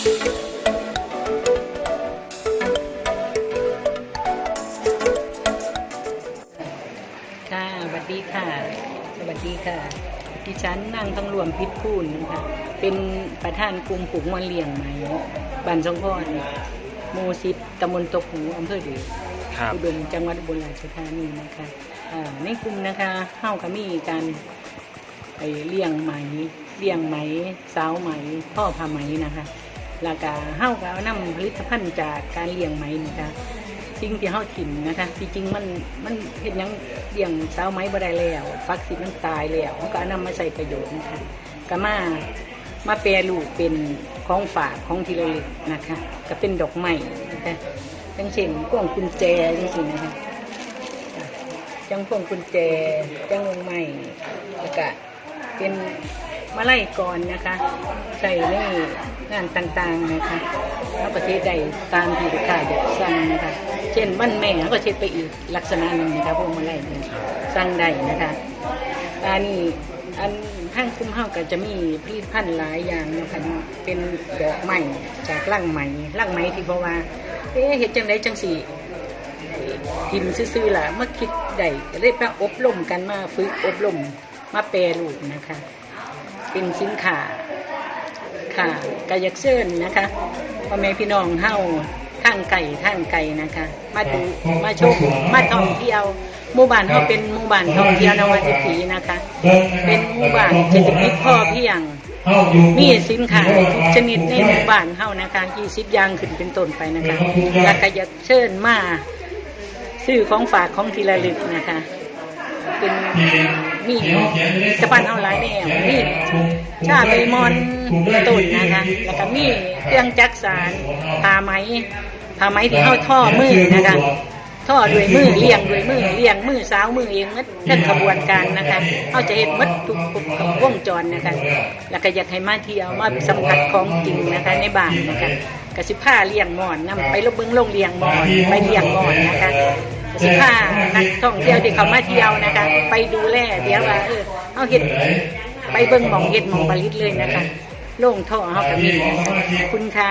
ค่ะสวัสดีค่ะ สวัสดีค่ะ ดิฉันนางทองหลวมพิษพูนนะคะเป็นประธานกลุ่มปลูกมันเลี้ยงไหมบ้านสงพรหมู่สิบตำบลตกหูอำเภอเดือครับอุดมจังหวัดอุบลราชธานีนะคะอ่าในกลุ่มนะคะเฮาก็มีการไปเลี้ยงไหมเลี้ยงไหมสาวไหมพ่อพาไหมนะคะ แล้วก็เฮาก็เอานำผลิตภัณฑ์จากการเลี้ยงไหมนะคะสิ่งที่เฮากินนะคะที่จริงมันมันเห็นยังเลี้ยงสาวไหมบ่ได้แล้วฟักสิมันตายแล้วเฮาก็เอานำมาใช้ประโยชน์นะคะก็มามาแปรรูปเป็นของฝากของที่ระลึกนะคะก็เป็นดอกไม้นะคะจังเช่นพวงกุญแจจังซี่นะคะจังพวงกุญแจจังวงใหม่แล้วก็เป็น มาไล่ก่อนนะคะใส่ในงานต่างๆนะคะแล้วประเทศใดตามที่ลูกค้าอยากสั่งนะคะเช่นบ้านแม่ก็เช็ดไปอีกลักษณะหนึ่งนะคะพวงมาไล่เนี่ยสั่งได้นะคะอันนี้อันห้างคุ้มห้าก็จะมีผลิตภัณฑ์หลายอย่างนะคะเป็นดอกไม้จากร่างไหมร่างไหมที่เพราะว่าเอ๊ะเห็ดจังไดจังสี่ทิมซื่อๆล่ะเมื่อคิดได้ก็ได้ไปอบรมกันมาฝึกอบรมมาแปรรูปนะคะ เป็นสินค้าค่ะกายักเชิญนะคะพ่อแม่พี่น้องเฮาทางไก่ทางไก่นะคะ มาดูมาชมมาท่องเที่ยวหมู่บ้านเฮาเป็นหมู่บ้านท่องเที่ยวนวัตถีนะคะ เป็นหมู่บ้านเศรษฐกิจพอเพียงมีสินค้าทุกชนิดในหมู่บ้านเฮานะคะ20อย่างขึ้นเป็นต้นไปนะคะแล้วก็อยากเชิญมาซื้อของฝากของทีละลึกนะคะ เป็น มีจะปันเอาหลายแนวมีชาใบมอนต้นนะคะ แล้วก็มีเครื่องจักสานผ้าไหมผ้าไหมที่เข้าท่อมือนะคะท่อด้วยมือเลี้ยงด้วยมือเลี้ยงมือสาวมือเองมัดทั้งขบวนการนะคะเขาจะเห็นมัดทุกวงจรนะคะแล้วก็อยากให้มาเที่ยวมาสัมผัสของจริงนะคะในบ้านนะคะกสิผ้าเลี้ยงหมอนนำไปลงเบิ้งลงเลี้ยงหมอนไปเลี้ยงหมอนนะคะ สิผ้านักท่องเที่ยวที่เขามาเที่ยวนะคะ ไปดูแลเดี๋ยวว่าเออเอาเห็ดไปเบิ้งหมองเห็ดหมองปลิตเลยนะคะโล่งท่อเขากับมีนะคะขอบคุณค่ะ